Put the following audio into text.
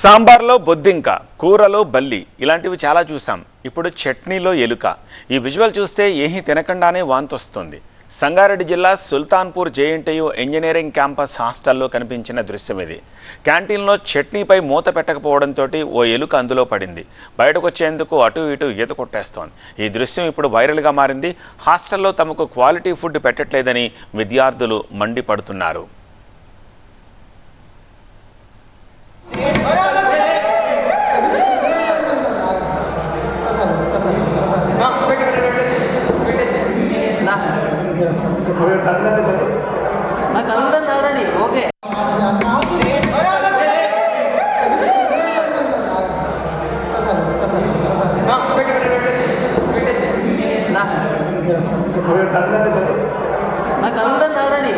సాంబార్లో బొద్దింక కూరలో బల్లి ఇలాంటివి చాలా చూసాం. ఇప్పుడు చట్నీలో ఎలుక. ఈ విజువల్ చూస్తే ఏమీ తినకుండానే వాంతొస్తుంది. సంగారెడ్డి జిల్లా సుల్తాన్పూర్ జేఎన్టీయు ఇంజనీరింగ్ క్యాంపస్ హాస్టల్లో కనిపించిన దృశ్యం ఇది. క్యాంటీన్లో చట్నీపై మూత పెట్టకపోవడంతో ఓ ఎలుక అందులో పడింది. బయటకు వచ్చేందుకు అటు ఇటు ఈత కొట్టేస్తోంది. ఈ దృశ్యం ఇప్పుడు వైరల్గా మారింది. హాస్టల్లో తమకు క్వాలిటీ ఫుడ్ పెట్టట్లేదని విద్యార్థులు మండిపడుతున్నారు. నాకు అదంతా రండి ఓకే. నాకు అదంతా రండి